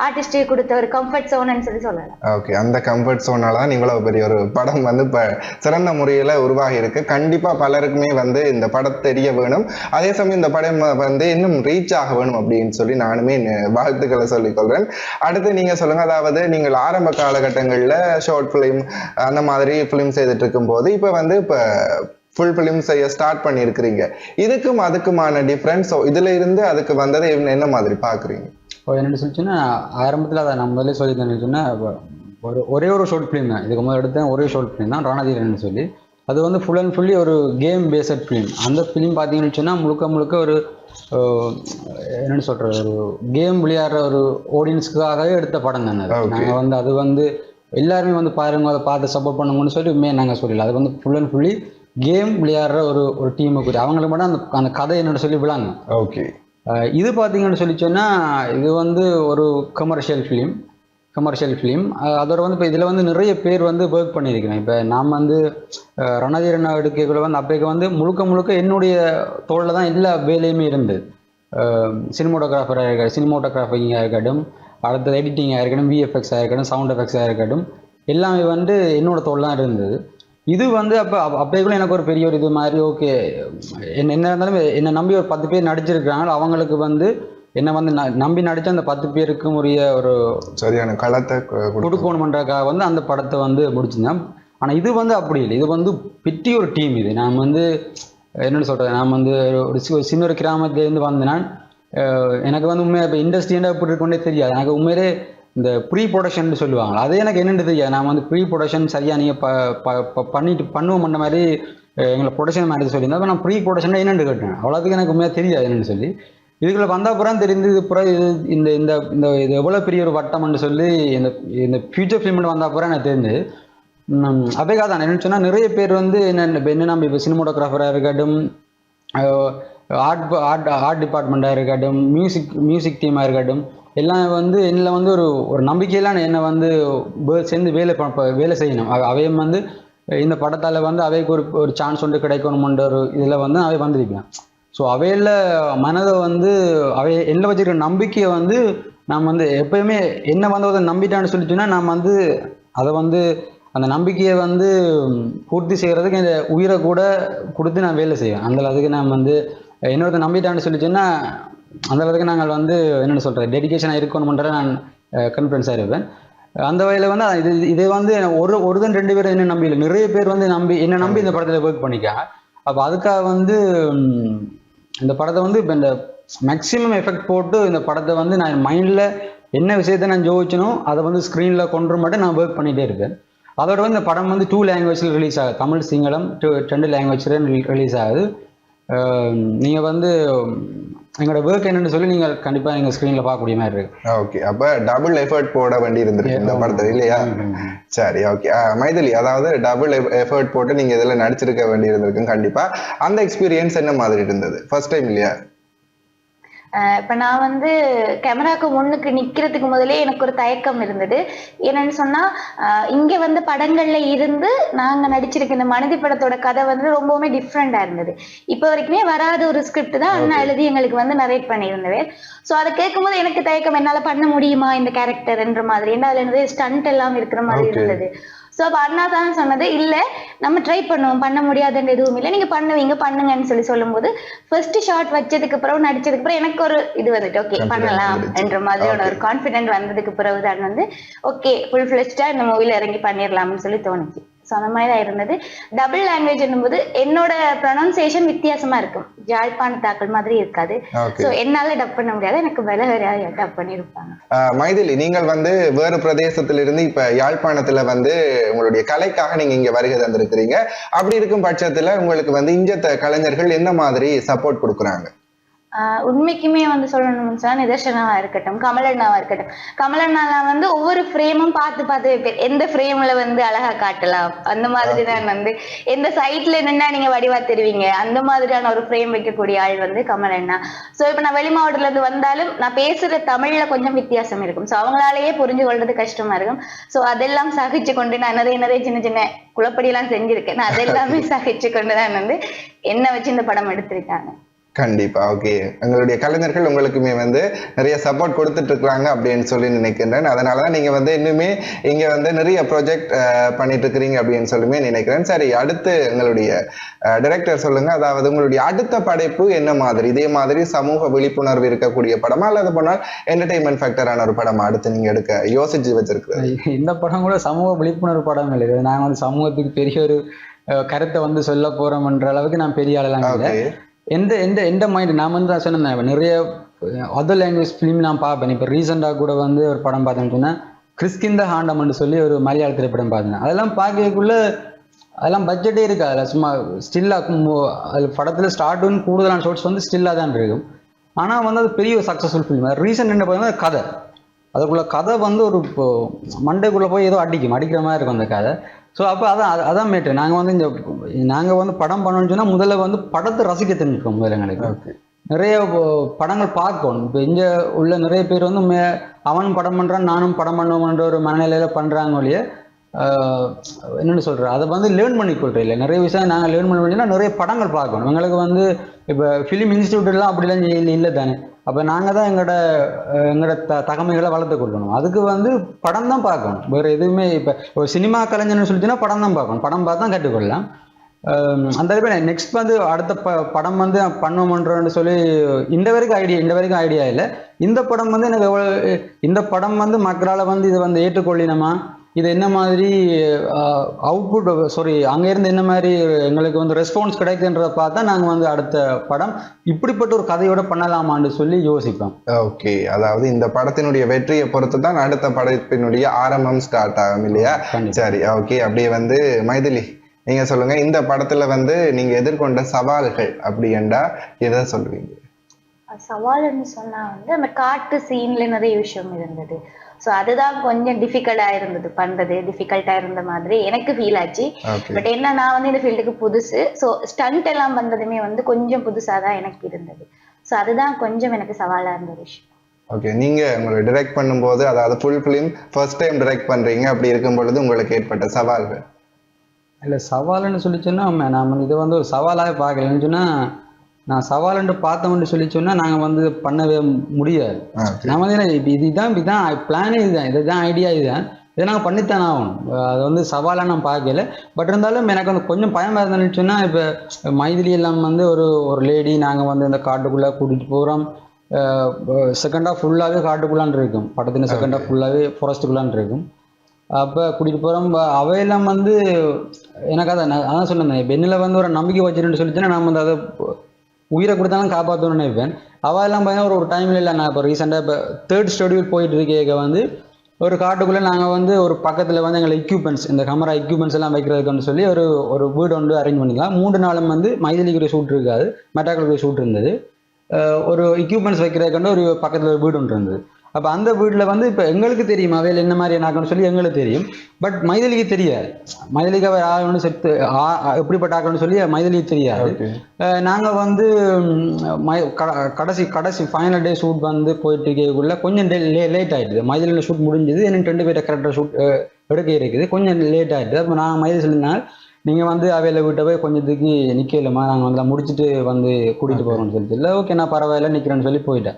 ஆர்டிஸ்டே கொடுத்த ஒரு கம்ஃபர்ட் சோன்னு சொல்லி சொல்லலாம். ஓகே அந்த கம்ஃபர்ட் சோனால தான் இவ்வளவு பெரிய ஒரு படம் வந்து இப்போ சிறந்த முறையில உருவாகி இருக்கு கண்டிப்பா பலருக்குமே வந்து இந்த படம் தெரிய வேணும். அதே சமயம் இந்த படம் வந்து இன்னும் ரீச் ஆக வேணும் அப்படின்னு சொல்லி நானுமே வாழ்த்துக்களை சொல்லிக்கொள்றேன் அடுத்து நீங்க சொல்லுங்க அதாவது நீங்கள் ஆரம்ப காலகட்டங்கள்ல ஷார்ட் ஃபிலிம் அந்த மாதிரி ஃபிலிம் செய்துட்டு இருக்கும்போது இப்ப வந்து இப்போ ஃபுல் ஃபிலிம் செய்ய ஸ்டார்ட் பண்ணியிருக்கிறீங்க. இதுக்கும் அதுக்குமான டிஃப்ரென்ஸ் இதுல இருந்து அதுக்கு வந்ததை என்ன மாதிரி பாக்குறீங்க? இப்போ என்னென்னு சொல்லிச்சுன்னா ஆரம்பத்தில் அதை நான் முதல்ல சொல்லியிருந்தேன்னு சொன்னால் ஒரு ஒரே ஒரு ஷார்ட் ஃபிலிம் தான். இதுக்கு முதல் எடுத்தேன் ஒரே ஷார்ட் ஃபிலிம் தான் ரணதீரன் சொல்லி. அது வந்து ஃபுல் அண்ட் ஃபுல்லி ஒரு கேம் பேஸ்ட் ஃபிலிம் அந்த ஃபிலிம் பார்த்தீங்கன்னு சொன்னால் முழுக்க முழுக்க ஒரு என்னன்னு சொல்கிறது ஒரு கேம் விளையாடுற ஒரு ஆடியன்ஸ்க்காகவே எடுத்த படம் தானே அது. Okay. நாங்க வந்து அது வந்து எல்லாருமே வந்து பாருங்க அதை பார்த்து சப்போர்ட் பண்ணுங்கன்னு சொல்லி மே நாங்கள் சொல்லல. அது வந்து ஃபுல் அண்ட் ஃபுல்லி கேம் விளையாடுற ஒரு ஒரு டீமுக்கு அவங்களுக்கு மட்டும் அந்த அந்த கதை என்னன்னு சொல்லி விளாங்க ஓகே. இது பார்த்தீங்கன்னு சொல்லி சொன்னால் இது வந்து ஒரு கமர்ஷியல் ஃபிலிம் கமர்ஷியல் ஃபிலிம் அதோட வந்து இப்போ இதில் வந்து நிறைய பேர் வந்து ஒர்க் பண்ணியிருக்கிறேன் இப்போ நான் வந்து ரணதீரன் எடுக்கக்குள்ள வந்து அப்போக்கு வந்து முழுக்க முழுக்க என்னுடைய தோளில் தான் எல்லா வேலையுமே இருந்தது. சினிமோட்டோகிராஃபராக இருக்க சினிமோட்டோகிராஃபிங்காக இருக்கட்டும் அடுத்தது எடிட்டிங்காக இருக்கட்டும் விஎஃப்எக்ஸாக இருக்கட்டும் சவுண்ட் எஃபெக்ட்ஸாக இருக்கட்டும் எல்லாமே வந்து என்னோட தோல் தான் இருந்தது. இது வந்து அப்போ அப்போக்குள்ள எனக்கு ஒரு பெரிய ஒரு இது மாதிரி ஓகே. என்ன என்ன இருந்தாலும் என்னை நம்பி ஒரு பத்து பேர் நடிச்சிருக்கிறாங்க. அவங்களுக்கு வந்து என்னை வந்து நம்பி நடித்த அந்த பத்து பேருக்கும் உரிய ஒரு சரியான களத்தை. கொடுக்கணுமன்றக்காக வந்து அந்த படத்தை வந்து முடிச்சிருந்தேன். ஆனால் இது வந்து அப்படி இல்லை. இது வந்து பெரிய ஒரு டீம் இது. நான் வந்து என்னென்னு சொல்கிறது நான் வந்து ஒரு சி- ஒரு சின்ன ஒரு கிராமத்துலேருந்து வந்தேன். எனக்கு வந்து உண்மையாக இப்போ இண்டஸ்ட்ரியாக எப்படி இருக்குன்னே தெரியாது. எனக்கு உண்மையிலே இந்த ப்ரீ ப்ரொடக்ஷன் சொல்லுவாங்க அது எனக்கு என்னென்னு தெரியாது. நான் வந்து ப்ரீ ப்ரொடக்ஷன் சரியாக நீங்கள் ப ப- ப- பண்ணிட்டு மாதிரி எங்களை ப்ரொடக்ஷன் மேனேஜர் சொல்லியிருந்தா நான் ப்ரீ ப்ரொடக்ஷன் என்னென்னு கேட்டேன். அவ்வளோத்துக்கு எனக்கு உண்மையாக தெரியாது என்னென்னு சொல்லி. இதுக்குள்ள வந்த அப்புறம் தெரிந்து இது புற இது இந்த இந்த இந்த இது எவ்வளோ பெரிய ஒரு வட்டம்னு சொல்லி இந்த இந்த ஃபியூச்சர் ஃபிலிம்னு வந்த அப்புறம் எனக்கு தெரிஞ்சு அப்பேக்கா தான். என்னென்னு சொன்னால் நிறைய பேர் வந்து என்ன என்ன நம்ம இப்போ சினிமோட்டோகிராஃபராக இருக்கட்டும் ஆர்ட் ஆர்ட் ஆர்ட் டிபார்ட்மெண்ட்டாக இருக்கட்டும் மியூசிக் மியூசிக் டீமாக இருக்கட்டும் எல்லாம் வந்து என்னில் வந்து ஒரு ஒரு நம்பிக்கையிலான என்னை வந்து சேர்ந்து வேலை ப- வேலை செய்யணும். அவையும் வந்து இந்த படத்தால் வந்து அவைக்கு ஒரு ஒரு சான்ஸ் ஒன்று கிடைக்கணுமன்ற ஒரு இதில் வந்து அவை வந்திருப்பேன் ஸோ அவையில் மனதை வந்து அவை என்ன வச்சுருக்க நம்பிக்கையை வந்து நாம் வந்து எப்பயுமே என்ன வந்து அதை நம்பிட்டான்னு சொல்லிச்சுன்னா நாம் வந்து அதை வந்து அந்த நம்பிக்கையை வந்து பூர்த்தி செய்கிறதுக்கு இந்த உயிரை கூட கொடுத்து நான் வேலை செய்வேன். அந்த அதுக்கு நான் வந்து இன்னொருத்த நம்பிட்டான்னு சொல்லிச்சுன்னா அந்த அளவுக்கு நாங்கள் வந்து என்னென்னு சொல்கிறது டெடிகேஷனாக இருக்கணும்ன்ற நான் கான்ஃபிடன்ஸாக இருப்பேன். அந்த வகையில் வந்து இது இது வந்து ஒரு ஒருதன் ரெண்டு பேரும் என்ன நம்பி இல்லை. நிறைய பேர் வந்து நம்பி என்ன நம்பி இந்த படத்தில் ஒர்க் பண்ணிக்காங்க அப்போ அதுக்காக வந்து இந்த படத்தை வந்து இப்போ இந்த மேக்ஸிமம் எஃபெக்ட் போட்டு இந்த படத்தை வந்து நான் மைண்டில் என்ன விஷயத்தை நான் ஜோதிச்சனோ அதை வந்து ஸ்க்ரீனில் கொண்டு மட்டும் நான் ஒர்க் பண்ணிகிட்டே இருப்பேன். அதோட வந்து இந்த படம் வந்து டூ லாங்குவேஜில் ரிலீஸ் ஆகுது. தமிழ் சிங்களம் டூ ரெண்டு லாங்குவேஜில் ரிலீஸ் ஆகுது. நீங்கள் வந்து எங்களோட ஒர்க் என்னன்னு சொல்லி நீங்கள் கண்டிப்பாக நீங்கள் ஸ்க்ரீனில் பார்க்கக்கூடிய மாதிரி இருக்கு. ஓகே அப்ப டபுள் எஃபர்ட் போட வேண்டி இருந்திருக்கு இந்த படத்துல இல்லையா? சரி ஓகே மைதிலி அதாவது டபுள் எஃபர்ட் போட்டு நீங்க இதுல நடிச்சிருக்க வேண்டி இருந்திருக்கும் கண்டிப்பா. அந்த எக்ஸ்பீரியன்ஸ் என்ன மாதிரி இருந்தது? ஃபர்ஸ்ட் டைம் இல்லையா? இப்ப நான் வந்து கேமராக்கு முன்னுக்கு நிக்கிறதுக்கு முதலே எனக்கு ஒரு தயக்கம் இருந்தது. என்னன்னு சொன்னா அஹ் இங்க வந்து படங்கள்ல இருந்து நாங்க நடிச்சிருக்க இந்த மனித படத்தோட கதை வந்து ரொம்பவுமே டிஃப்ரெண்டா இருந்தது. இப்ப வரைக்குமே வராத ஒரு ஸ்கிரிப்ட் தான் அண்ணா எழுதி எங்களுக்கு வந்து நரேட் பண்ணியிருந்தவர். சோ அதை கேட்கும்போது எனக்கு தயக்கம் என்னால பண்ண முடியுமா இந்த கேரக்டர்ன்ற மாதிரி. ஏன்னா அதுல நிறைய ஸ்டண்ட் எல்லாம் இருக்கிற மாதிரி. இருந்தது. சோ அப்ப அண்ணா தான் சொன்னது இல்ல நம்ம ட்ரை பண்ணுவோம் பண்ண முடியாதுன்ற எதுவும் இல்லை நீங்க பண்ணுவீங்க பண்ணுங்கன்னு சொல்லி சொல்லும்போது ஃபர்ஸ்ட் ஷாட் வச்சதுக்கு பிறகு நடிச்சதுக்கு பிறகு எனக்கு ஒரு இது வந்துட்டு ஓகே பண்ணலாம். என்ற மாதிரியான. ஒரு கான்பிடென்ட் வந்ததுக்கு பிறகு தான் வந்து ஓகே ஃபுல் ஃபிளெஸ்டா இந்த மூவில இறங்கி பண்ணிடலாம்னு சொல்லி தோணுச்சு ஸோ அந்த மாதிரி தான் இருந்தது. டபுள் லாங்குவேஜ் என்னும்போது என்னோட ப்ரொனன்சியேஷன் வித்தியாசமா இருக்கும். ஜாழ்ப்பாண தாக்கல் மாதிரி இருக்காது. ஸோ என்னால டப் பண்ண முடியாது. எனக்கு வேலை வேறையா டப் பண்ணியிருப்பாங்க மைதிலி நீங்கள் வந்து வேறு பிரதேசத்திலிருந்து இப்ப யாழ்ப்பாணத்துல வந்து உங்களுடைய கலைக்காக நீங்க இங்க வருகை தந்திருக்கிறீங்க. அப்படி இருக்கும் பட்சத்துல உங்களுக்கு வந்து இஞ்சத்த கலைஞர்கள் என்ன மாதிரி சப்போர்ட் கொடுக்குறாங்க? உண்மைக்குமே வந்து சொல்லணும்னு சொன்னா நிதர்சனாவா இருக்கட்டும் கமலண்ணாவா இருக்கட்டும். கமலண்ணால வந்து ஒவ்வொரு ஃப்ரேமும் பார்த்து பார்த்து வைப்பேன். எந்த ஃப்ரேம்ல வந்து அழகா காட்டலாம்? அந்த மாதிரி தான் வந்து எந்த சைட்ல நின்னா நீங்க வடிவா தெரிவிங்க? அந்த மாதிரியான ஒரு ஃப்ரேம் வைக்கக்கூடிய ஆள் வந்து கமலண்ணா. சோ இப்ப நான் வெளி மாவட்டத்துல இருந்து வந்தாலும் நான் பேசுற தமிழ்ல கொஞ்சம் வித்தியாசம் இருக்கும். சோ அவங்களாலேயே புரிஞ்சு கொள்றது கஷ்டமா இருக்கும். சோ அதெல்லாம் சகிச்சு கொண்டு நான் நிறைய நிறைய சின்ன சின்ன குழப்படியெல்லாம் செஞ்சிருக்கேன். நான் அதெல்லாமே (laughs) சகிச்சு கொண்டு தான் வந்து என்ன வச்சு இந்த படம் எடுத்திருக்காங்க. கண்டிப்பா ஓகே எங்களுடைய கலைஞர்கள் உங்களுக்குமே வந்து நிறைய சப்போர்ட் கொடுத்துட்டு இருக்காங்க அப்படின்னு சொல்லி நினைக்கின்றேன். அதனாலதான் நீங்க வந்து இன்னுமே இங்க வந்து நிறைய ப்ராஜெக்ட் பண்ணிட்டு இருக்கிறீங்க அப்படின்னு சொல்லுமே நினைக்கிறேன். சரி அடுத்து எங்களுடைய டைரக்டர் சொல்லுங்க. அதாவது உங்களுடைய அடுத்த படைப்பு என்ன மாதிரி? இதே மாதிரி சமூக விழிப்புணர்வு இருக்கக்கூடிய படமா? அல்லது போனால் என்டர்டைன்மெண்ட் ஃபேக்டரான ஒரு படமா அடுத்து நீங்க எடுக்க யோசிச்சு வச்சிருக்கிறது? இந்த படம் கூட சமூக விழிப்புணர்வு படம் இல்லை நாங்கள் வந்து சமூகத்துக்கு பெரிய ஒரு கருத்தை வந்து சொல்ல போறோம்ன்ற அளவுக்கு நான் பெரிய ஆளெல்லாம் இல்லை. எந்த எந்த எந்த மைண்ட் நான் வந்து நான் சொன்னேன் நிறைய அதர் லாங்குவேஜ் ஃபிலிம் நான் பார்ப்பேன். இப்போ ரீசெண்டாக கூட வந்து ஒரு படம் பார்த்தேன்னு சொன்னேன். கிறிஸ்கிந்த ஹாண்டம்னு சொல்லி ஒரு மலையாள திரைப்படம் பார்த்தேன். அதெல்லாம் பார்க்கக்குள்ள அதெல்லாம் பட்ஜெட்டே இருக்கு அதில் சும்மா ஸ்டில்லாக அது படத்தில் ஸ்டார்ட்டுன்னு கூடுதலான ஷோட்ஸ் வந்து ஸ்டில்லாக தான் இருக்கும். ஆனால் வந்து அது பெரிய ஒரு சக்ஸஸ்ஃபுல் ஃபிலிம் ரீசன்ட் என்ன பார்த்தீங்கன்னா கதை. அதுக்குள்ள கதை வந்து ஒரு இப்போ மண்டைக்குள்ளே போய் ஏதோ அடிக்கும். அடிக்கிற மாதிரி இருக்கும் அந்த கதை. ஸோ அப்போ அதான் அது- அதான் மேட்ரு நாங்கள் வந்து இந்த நாங்கள் வந்து படம் பண்ணணும்னு சொன்னால் முதல்ல வந்து படத்தை ரசிக்க தெரிஞ்சுக்கோம் முதல்ல எங்களுக்கு. நிறைய படங்கள் பார்க்கணும். இப்போ இங்கே உள்ள நிறைய பேர் வந்து மே அவன் படம் பண்ணுறான் நானும் படம் பண்ணுவோம்ன்ற ஒரு மனநிலையில் பண்ணுறாங்க ஒழிய என்னன்னு சொல்கிறேன் அதை வந்து லேர்ன் பண்ணி கொள்றோம் இல்லை நிறைய விஷயம் நாங்கள் லேர்ன் பண்ண வேண்டியனா நிறைய படங்கள் பார்க்கணும். எங்களுக்கு வந்து இப்போ ஃபிலிம் இன்ஸ்டியூட்லாம் அப்படிலாம் இல்லை தானே. அப்போ நாங்கள் தான் எங்களோட எங்களோட த தகமைகளை வளர்த்து கொள்ளணும். அதுக்கு வந்து படம் தான் பார்க்கணும். வேறு எதுவுமே இப்போ ஒரு சினிமா கலைஞர்னு சொல்லிச்சுன்னா படம் தான் பார்க்கணும். படம் பார்த்து தான் கற்றுக்கொள்ளலாம். அந்த அளவுக்கு நெக்ஸ்ட் வந்து அடுத்த ப படம் வந்து பண்ணுவோம்ன்றன்னு சொல்லி இந்த வரைக்கும் ஐடியா இந்த வரைக்கும் ஐடியா இல்லை. இந்த படம் வந்து எனக்கு எவ்வளோ இந்த படம் வந்து மக்களால் வந்து இதை வந்து ஏற்றுக்கொள்ளினமா? இது என்ன மாதிரி அவுட்புட் சாரி அங்கேருந்து என்ன மாதிரி எங்களுக்கு வந்து ரெஸ்பான்ஸ் கிடைக்குன்றத பார்த்தா நாங்கள் வந்து அடுத்த படம் இப்படிப்பட்ட ஒரு கதையோட பண்ணலாமான்னு சொல்லி யோசிப்போம். ஓகே அதாவது இந்த படத்தினுடைய வெற்றியை பொறுத்து தான் அடுத்த படத்தினுடைய ஆரம்பம் ஸ்டார்ட் ஆகும் இல்லையா. சரி ஓகே அப்படியே வந்து மைதிலி நீங்க சொல்லுங்க இந்த படத்துல வந்து நீங்க எதிர்கொண்ட சவால்கள் அப்படி என்றா எதை சொல்லுவீங்க? சவால்னு சொன்னா வந்து அந்த காட்டு சீன்ல நிறைய விஷயம் இருந்தது. ஸோ அதுதான் கொஞ்சம் டிஃபிகல்ட்டா இருந்தது. பண்றது டிஃபிகல்ட்டா இருந்த மாதிரி எனக்கு ஃபீல் ஆச்சு. பட் என்ன நான் வந்து இந்த ஃபீல்டுக்கு புதுசு. ஸோ ஸ்டண்ட் எல்லாம் வந்ததுமே வந்து கொஞ்சம் புதுசா தான் எனக்கு இருந்தது. ஸோ அதுதான் கொஞ்சம் எனக்கு சவாலா இருந்த விஷயம். ஓகே நீங்க உங்களை டிரெக்ட் பண்ணும்போது அதாவது full film first time direct பண்றீங்க. அப்படி இருக்கும் பொழுது உங்களுக்கு ஏற்பட்ட சவால்கள்? இல்லை சவால்னு சொல்லி சொன்னா ஆமா, நான் வந்து இதை வந்து ஒரு சவாலாக பார்க்கலன்னு சொன்னா நான் சவாலுன்னு பார்த்தோம்னு சொல்லி சொன்னா நாங்கள் வந்து பண்ணவே முடியாது. நான் வந்து இப்ப இதுதான் இதுதான் பிளானே இதுதான் இதுதான் ஐடியா இதுதான். இதை நாங்கள் பண்ணித்தானே ஆகணும். அது வந்து சவாலாக நான் பார்க்கல. பட் இருந்தாலும் எனக்கு வந்து கொஞ்சம் பயமாக இருந்ததுன்னு சொன்னா இப்போ மைதிலி எல்லாம் வந்து ஒரு ஒரு லேடி நாங்கள் வந்து இந்த காட்டுக்குள்ளே கூட்டிகிட்டு போகிறோம் செகண்ட் ஹாஃப் ஃபுல்லாகவே காட்டுக்குள்ளான் இருக்கும். படத்தின் செகண்ட் ஹாஃப் ஃபுல்லாகவே ஃபாரஸ்ட்டுக்குள்ளான் இருக்கும். அப்போ கூட்டிகிட்டு போகிறோம் அவையெல்லாம் வந்து எனக்கு அதை நான் அதான் சொன்னேன் என்னில் வந்து ஒரு நம்பிக்கை வச்சிருன்னு சொல்லிச்சுன்னா நான் வந்து அதை உயிரை கொடுத்தாலும் காப்பாற்றணும்னு நினைப்பேன். அவள் எல்லாம் பார்த்தீங்கன்னா ஒரு ஒரு டைமில் இல்லை நான் இப்போ ரீசெண்டாக இப்போ தேர்ட் ஸ்டெடியூல் போயிட்டு இருக்க வந்து ஒரு காட்டுக்குள்ளே நாங்கள் வந்து ஒரு பக்கத்தில் வந்து எங்களை எக்யூப்மெண்ட்ஸ் இந்த கமரா எக்யூப்மெண்ட்ஸ் எல்லாம் வைக்கிறதுக்குன்னு சொல்லி ஒரு ஒரு வீடு ஒன்று அரேஞ்ச் பண்ணிக்கலாம். மூன்று நாளும் வந்து மைதிலிக்குரிய ஷூட் இருக்காது மெட்டாக்குரிய ஷூட் இருந்தது. ஒரு எக்யூப்மெண்ட்ஸ் வைக்கிறதுக்கு ஒரு பக்கத்தில் ஒரு வீடு ஒன்று இருந்தது. அப்போ அந்த வீட்டில் வந்து இப்போ எங்களுக்கு தெரியும் அவையில் என்ன மாதிரி என்னாக்கணும்னு சொல்லி எங்களுக்கு தெரியும். பட் மைதிலிக்கு தெரியாது. மைதிலிக்கு அவர் ஆகணும்னு செத்து எப்படிப்பட்ட ஆக்கணும்னு சொல்லி மைதிலிக்கு தெரியாது. ஓகே அஹ் நாங்க வந்து ம், கடைசி கடைசி ஃபைனல் டே ஷூட் வந்து போயிட்டு இருக்கக்குள்ள கொஞ்சம் லேட் ஆயிடுது. மைதிலியில் ஷூட் முடிஞ்சது. எனக்கு ரெண்டு பேர்ட்ட கரெக்டாக ஷூட் எடுக்க இருக்குது. கொஞ்சம் லேட் ஆயிடுது. அப்போ நான் மைதில் சொல்லினால் நீங்கள் வந்து அவையில் விட்ட போய் கொஞ்சத்துக்கு நிற்கலமா நாங்கள் வந்து முடிச்சுட்டு வந்து கூட்டிகிட்டு போகிறோம்னு சொல்லிட்டு. இல்லை ஓகே நான் பரவாயில்ல நிற்கிறேன்னு சொல்லி போயிட்டேன்.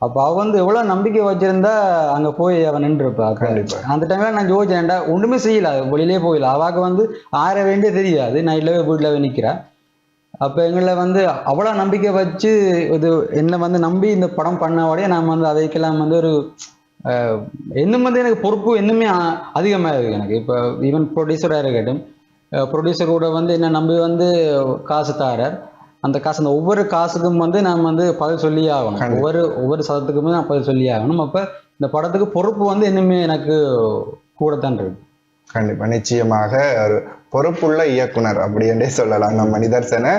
அப்போ அவ வந்து எவ்வளோ நம்பிக்கை வச்சிருந்தா அங்கே போய் அவன் நின்றுருப்பா அப்ப. கண்டிப்பா. அந்த டைமில் நான் யோசிச்சேன்டா ஒன்றுமே செய்யல வெளியிலே போயிடல அவாக்கு வந்து ஆற வேண்டிய தெரியாது நைட்லவே வீட்டில் போய் நிற்கிறா அப்போ எங்களை வந்து அவ்வளோ நம்பிக்கை வச்சு இது என்னை வந்து நம்பி இந்த படம் பண்ண நான் வந்து அதைக்கெல்லாம் வந்து ஒரு இன்னும் வந்து எனக்கு பொறுப்பு இன்னுமே அதிகமாக இருக்கு எனக்கு. இப்போ ஈவன் ப்ரொடியூசராக இருக்கட்டும் ப்ரொடியூசர் கூட வந்து என்ன நம்பி வந்து காசு தாரார். அந்த காசு அந்த ஒவ்வொரு காசுக்கும் வந்து நாம் வந்து பதில் சொல்லியே ஆகணும். ஒவ்வொரு ஒவ்வொரு சதத்துக்குமே நான் பதில் சொல்லியே ஆகணும். அப்போ இந்த படத்துக்கு பொறுப்பு வந்து இன்னுமே எனக்கு கூடத்தான் இருக்கு. கண்டிப்பா. நிச்சயமாக பொறுப்புள்ள இயக்குனர் அப்படி என்றே சொல்லலாம். நம்ம மணிதர்சனை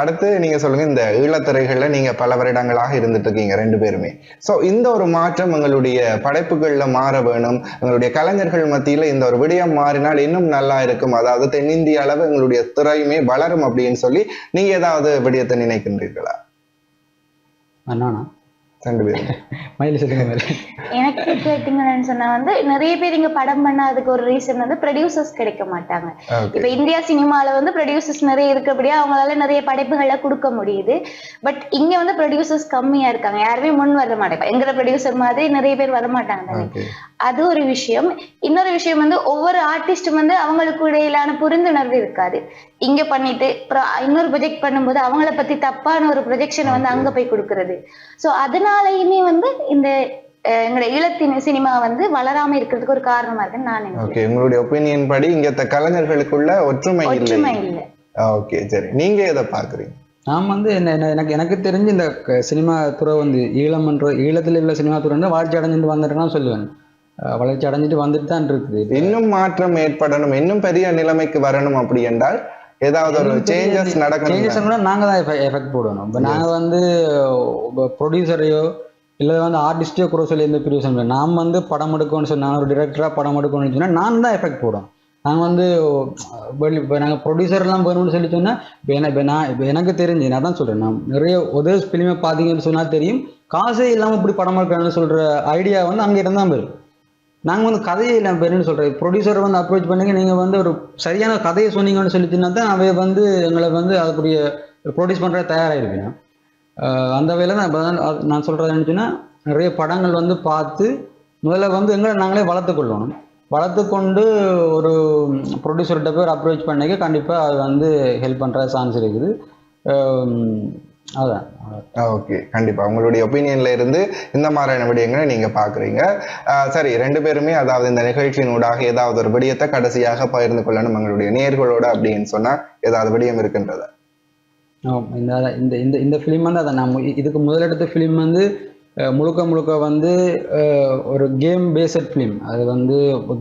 அடுத்து நீங்க சொல்லுங்க இந்த ஈழத்துறைகள்ல நீங்க பல வருடங்களாக இருந்துட்டு இருக்கீங்க ரெண்டு பேருமே. சோ இந்த ஒரு மாற்றம் எங்களுடைய படைப்புகள்ல மாற வேணும். உங்களுடைய கலைஞர்கள் மத்தியில இந்த ஒரு விடயம் மாறினால் இன்னும் நல்லா இருக்கும். அதாவது தென்னிந்திய அளவு எங்களுடைய துறையுமே வளரும் அப்படின்னு சொல்லி நீங்க ஏதாவது விடயத்தை நினைக்கின்றீர்களா? அண்ணாண்ணா. ரெண்டு பேரும் மயில் எனக்கு கேட்டீங்கன்னு சொன்னா வந்து நிறைய பேர் இங்க படம் பண்ணாததுக்கு ஒரு ரீசன் வந்து ப்ரொடியூசர்ஸ் கிடைக்க மாட்டாங்க. இப்ப இந்தியா சினிமால வந்து ப்ரொடியூசர்ஸ் நிறைய இருக்கபடியா அவங்களால நிறைய படைப்புகளை கொடுக்க முடியுது. பட் இங்க வந்து ப்ரொடியூசர்ஸ் கம்மியா இருக்காங்க. யாருமே முன் வர மாட்டாங்க எங்கிற ப்ரொடியூசர் மாதிரி நிறைய பேர் வர மாட்டாங்க அது ஒரு விஷயம். இன்னொரு விஷயம் வந்து ஒவ்வொரு ஆர்டிஸ்டும் வந்து அவங்களுக்கு இடையிலான புரிந்துணர்வு இருக்காது. இங்க பண்ணிட்டு அப்புறம் இன்னொரு ப்ரொஜெக்ட் பண்ணும்போது அவங்கள பத்தி தப்பான ஒரு ப்ரொஜெக்ஷனை வந்து அங்க போய் கொடுக்கறது. சோ அதனாலயுமே வந்து இந்த எங்களோட ஈழத்தின் சினிமா வந்து வளராம இருக்கிறதுக்கு ஒரு காரணமா இருக்குன்னு நான் நினைக்கிறேன். ஓகே உங்களுடைய ஒப்பீனியன் படி இங்க கலைஞர்களுக்குள்ள ஒற்றுமை ஒற்றுமை இல்லை. ஓகே சரி. நீங்க எதை பாக்குறீங்க நான் வந்து என்ன எனக்கு எனக்கு தெரிஞ்சு இந்த சினிமா துறை வந்து ஈழம் என்ற ஈழத்தில் உள்ள சினிமா துறை வந்து வளர்ச்சி அடைஞ்சிட்டு வந்துட்டுனா சொல்லுவேன். வளர்ச்சி அடைஞ்சிட்டு வந்துட்டு தான் இருக்குது. இன்னும் மாற்றம் ஏற்படணும். இன்னும் பெரிய நிலைமைக்கு வரணும் அப்படி என்றால் ஏதாவது ஒரு சேஞ்சஸ் நடக்கணும். சேஞ்சஸ் கூட நாங்கள் தான் எஃபெக்ட் போடணும். இப்போ நாங்கள் வந்து ப்ரொடியூசரையோ இல்லை வந்து ஆர்டிஸ்டையோ கூட சொல்லி எந்த ப்ரொடியூசர் நாம் வந்து படம் எடுக்கணும்னு சொல்லி நான் ஒரு டிரெக்டராக படம் எடுக்கணும்னு சொன்னால் நான் தான் எஃபெக்ட் போடும் நாங்கள் வந்து வெளி இப்போ நாங்கள் ப்ரொடியூசர்லாம் வேணும்னு சொல்லி சொன்னால் இப்போ என்ன இப்போ நான் இப்போ எனக்கு தெரிஞ்சு நான் தான் சொல்கிறேன் நான் நிறைய உதவி ஃபிலிமை பார்த்தீங்கன்னு சொன்னால் தெரியும். காசே இல்லாமல் இப்படி படம் எடுக்கணும்னு சொல்கிற ஐடியா வந்து அங்கே இருந்தால் வரும். நாங்கள் வந்து கதையை நான் பேருன்னு சொல்கிறேன் ப்ரொடியூசர் வந்து அப்ரோச் பண்ணுங்க. நீங்கள் வந்து ஒரு சரியான கதையை சொன்னீங்கன்னு சொல்லி தான் அவை வந்து எங்களை வந்து அதுக்குரிய ப்ரொடியூஸ் பண்ணுற தயாராக அந்த வேலை தான் நான் சொல்கிறது என்னச்சுன்னா நிறைய படங்கள் வந்து பார்த்து முதல்ல வந்து எங்களை நாங்களே வளர்த்துக்கொள்ளணும் வளர்த்துக்கொண்டு ஒரு ப்ரொடியூசர்கிட்ட போய் அப்ரோச் பண்ணிக்க கண்டிப்பாக அது வந்து ஹெல்ப் பண்ணுற சான்ஸ் இருக்குது. ஓகே கண்டிப்பா. உங்களுடைய ஒப்பீனியன்ல இருந்து இந்த மாதிரியான விடயங்களை நீங்க பாக்குறீங்க. ஆஹ் சரி ரெண்டு பேருமே அதாவது இந்த நிகழ்ச்சியின் ஊடாக ஏதாவது ஒரு விடயத்தை கடைசியாக பகிர்ந்து கொள்ளணும் எங்களுடைய நேர்களோட அப்படின்னு சொன்னா ஏதாவது விடயம் இருக்கின்றதா? இந்த அதான் இந்த இந்த இந்த ஃபிலிம் வந்து அதை நான் இதுக்கு முதலெடுத்த ஃபிலிம் வந்து முழுக்க முழுக்க வந்து ஒரு கேம் பேஸ்ட் ஃபிலிம் அது வந்து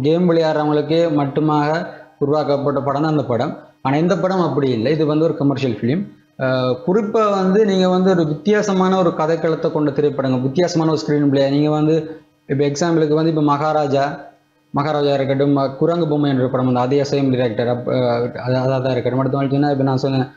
கேம் விளையாடுறவங்களுக்கே மட்டுமாக உருவாக்கப்பட்ட படம் தான் அந்த படம். ஆனால் இந்த படம் அப்படி இல்லை. இது வந்து ஒரு கமர்ஷியல் ஃபிலிம் குறிப்பாக வந்து நீங்கள் வந்து ஒரு வித்தியாசமான ஒரு கதைக்களத்தை கொண்ட திரைப்படங்கள் வித்தியாசமான ஒரு ஸ்க்ரீன் பிளே நீங்கள் வந்து இப்போ எக்ஸாம்பிளுக்கு வந்து இப்போ மகாராஜா மகாராஜா இருக்கட்டும் குரங்கு பொம்மை என்ற படம் வந்து அதே சேம் டிரெக்டர் அதாக தான் இருக்கட்டும். அடுத்த சொன்னால் இப்போ நான் சொன்னேன்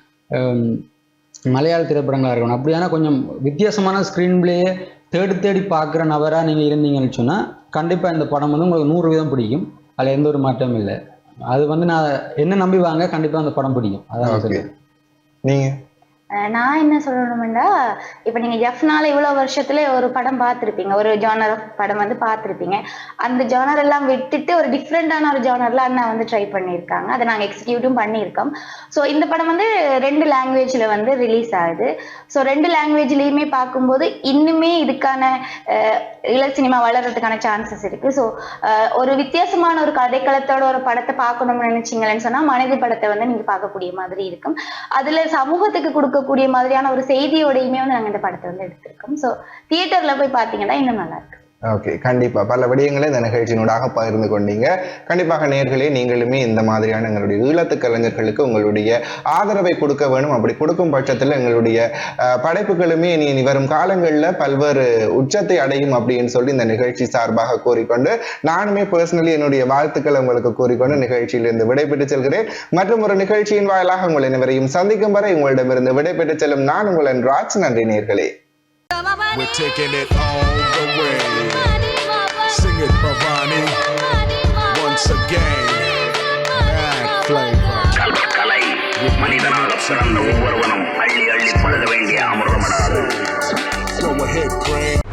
மலையாள திரைப்படங்களாக இருக்கணும் அப்படியான கொஞ்சம் வித்தியாசமான ஸ்க்ரீன் பிளேயை தேடி தேடி பார்க்குற நபராக நீங்கள் இருந்தீங்கன்னு சொன்னால் கண்டிப்பாக இந்த படம் வந்து உங்களுக்கு நூறு வீதம் பிடிக்கும். அதில் எந்த ஒரு மாற்றமும் இல்லை. அது வந்து நான் என்ன நம்பி வாங்க கண்டிப்பாக அந்த படம் பிடிக்கும். அதான் நான் ஓகே சொல்லுவேன் நீங்க? அஹ் நான் என்ன சொல்லணும்னா இப்ப நீங்க ஜஃப்னால இவ்வளவு வருஷத்துல ஒரு படம் பார்த்திருப்பீங்க. ஒரு ஜானர் ஆஃப் படம் வந்து பார்த்திருப்பீங்க. அந்த ஜானர் எல்லாம் விட்டுட்டு ஒரு டிஃப்ரெண்டான ஒரு ஜானர்ல அண்ணா வந்து ட்ரை பண்ணியிருக்காங்க. அதை நாங்க எக்ஸிக்யூட்டும் பண்ணியிருக்கோம். ஸோ இந்த படம் வந்து ரெண்டு லாங்குவேஜ்ல வந்து ரிலீஸ் ஆகுது. ஸோ ரெண்டு லாங்குவேஜ்லயுமே பார்க்கும்போது இன்னுமே இதுக்கான அஹ், இள சினிமா வளர்றதுக்கான சான்சஸ் இருக்கு. ஸோ ஒரு வித்தியாசமான ஒரு கதைக்களத்தோட ஒரு படத்தை பார்க்கணும்னு நினைச்சீங்களேன்னு சொன்னா மனித படத்தை வந்து நீங்க பார்க்கக்கூடிய மாதிரி இருக்கும். அதுல சமூகத்துக்கு கொடுக்கக்கூடிய மாதிரியான ஒரு செய்தியோடையுமே வந்து நாங்கள் இந்த படத்தை வந்து எடுத்திருக்கோம். ஸோ தியேட்டரில் போய் பார்த்தீங்கன்னா இன்னும் நல்லா இருக்கு. ஓகே கண்டிப்பா. பல விடயங்களை இந்த நிகழ்ச்சியினூடாக பகிர்ந்து கொண்டீங்க. கண்டிப்பாக நேர்களே நீங்களுமே இந்த மாதிரியான எங்களுடைய ஈழத்து கலைஞர்களுக்கு உங்களுடைய ஆதரவை கொடுக்க வேணும். அப்படி கொடுக்கும் பட்சத்தில் எங்களுடைய அஹ், படைப்புகளுமே இனி இனி வரும் காலங்களில் பல்வேறு உச்சத்தை அடையும் அப்படின்னு சொல்லி இந்த நிகழ்ச்சி சார்பாக கூறிக்கொண்டு நானுமே பர்சனலி என்னுடைய வாழ்த்துக்களை உங்களுக்கு கூறிக்கொண்டு நிகழ்ச்சியிலிருந்து விடைபெற்று செல்கிறேன். மற்றும் ஒரு நிகழ்ச்சியின் வாயிலாக உங்கள் அனைவரையும் சந்திக்கும் வரை உங்களிடமிருந்து விடைபெற்று செல்லும் நான் உங்கள் ராஜ் நன்றி நேர்களே. We're taking it all the way. Sing it, Bhavani. Once again. Bad flavor. ahead,